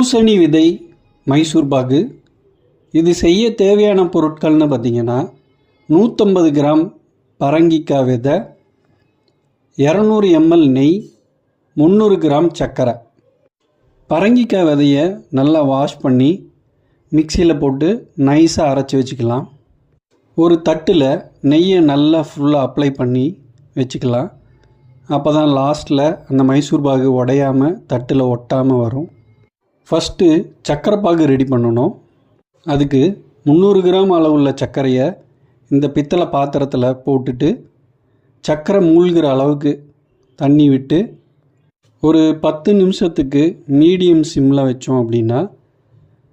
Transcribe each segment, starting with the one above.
பூசணி விதை மைசூர் பாகு. இது செய்ய தேவையான பொருட்கள்னு பார்த்தீங்கன்னா நூற்றம்பது கிராம் பரங்கிக்காய் விதை இரநூறு எம்எல் நெய் முந்நூறு கிராம் சர்க்கரை. பரங்கிக்காய் விதையை நல்லா வாஷ் பண்ணி மிக்சியில் போட்டு நைஸாக அரைச்சி வச்சுக்கலாம். ஒரு தட்டில் நெய்யை நல்லா ஃபுல்லாக அப்ளை பண்ணி வச்சுக்கலாம். அப்போ தான் லாஸ்ட்டில் அந்த மைசூர் பாகு உடையாமல் தட்டில் ஒட்டாமல் வரும். ஃபஸ்ட்டு சர்க்கரை பாகு ரெடி பண்ணணும். அதுக்கு முந்நூறு கிராம் அளவுள்ள சர்க்கரையை இந்த பித்தளை பாத்திரத்தில் போட்டுட்டு சர்க்கரை மூழ்கிற அளவுக்கு தண்ணி விட்டு ஒரு பத்து நிமிஷத்துக்கு மீடியம் சிம்மில் வச்சோம் அப்படின்னா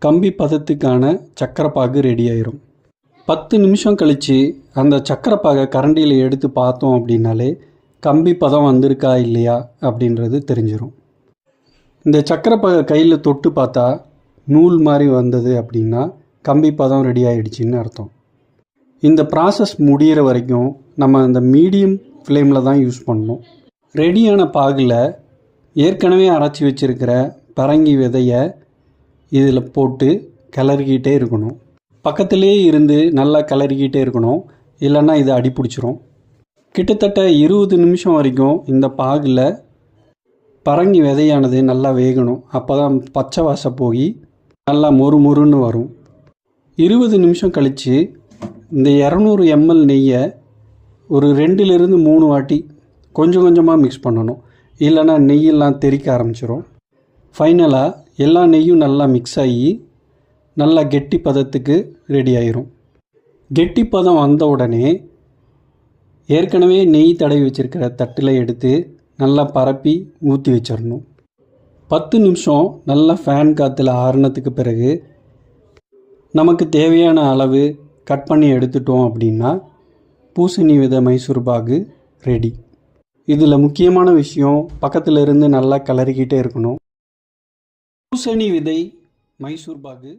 கம்பி பதத்துக்கான சர்க்கரை பாகு ரெடி ஆயிரும். பத்து நிமிஷம் கழித்து அந்த சர்க்கரை பாகை கரண்டியில் எடுத்து பார்த்தோம் அப்படின்னாலே கம்பி பதம் வந்திருக்கா இல்லையா அப்படின்றது தெரிஞ்சிடும் இந்த சர்க்கரை கையில் தொட்டு பார்த்தா நூல் மாதிரி வந்தது அப்படின்னா கம்பி பதம் ரெடி ஆகிடுச்சின்னு அர்த்தம். இந்த ப்ராசஸ் முடிகிற வரைக்கும் நம்ம இந்த மீடியம் ஃப்ளேமில் தான் யூஸ் பண்ணணும். ரெடியான பாகில் ஏற்கனவே அரைச்சி வச்சுருக்கிற பரங்கி விதையை இதில் போட்டு கிளறிக்கிட்டே இருக்கணும். பக்கத்துலேயே இருந்து நல்லா கிளறிக்கிட்டே இருக்கணும். இல்லைன்னா இது அடி பிடிச்சிரும் கிட்டத்தட்ட இருபது நிமிஷம் வரைக்கும் இந்த பாகில் பரங்கி விதையானது நல்லா வேகணும். அப்போ தான் பச்சை வாசம் போய் நல்லா மொறு மொறுன்னு வரும். இருபது நிமிஷம் கழித்து இந்த இரநூறு எம்எல் நெய்யை ஒரு ரெண்டுலேருந்து மூணு வாட்டி கொஞ்சம் கொஞ்சமாக மிக்ஸ் பண்ணணும். இல்லைன்னா நெய்யெல்லாம் தெறிக்க ஆரம்பிச்சிடும் ஃபைனலாக எல்லா நெய்யும் நல்லா மிக்ஸ் ஆகி நல்லா கெட்டி பதத்துக்கு ரெடி ஆயிரும். கெட்டி பதம் வந்த உடனே ஏற்கனவே நெய் தடவி வச்சுருக்கிற தட்டில் எடுத்து நல்லா பரப்பி ஊற்றி வச்சிடணும். பத்து நிமிஷம் நல்லா ஃபேன் காற்றுல ஆறுனதுக்கு பிறகு நமக்கு தேவையான அளவு கட் பண்ணி எடுத்துட்டோம் அப்படின்னா பூசணி வித மைசூர் பாகு ரெடி இதில் முக்கியமான விஷயம் பக்கத்தில் இருந்து நல்லா கிளறிக்கிட்டே இருக்கணும். பூசணி விதை மைசூர் பாகு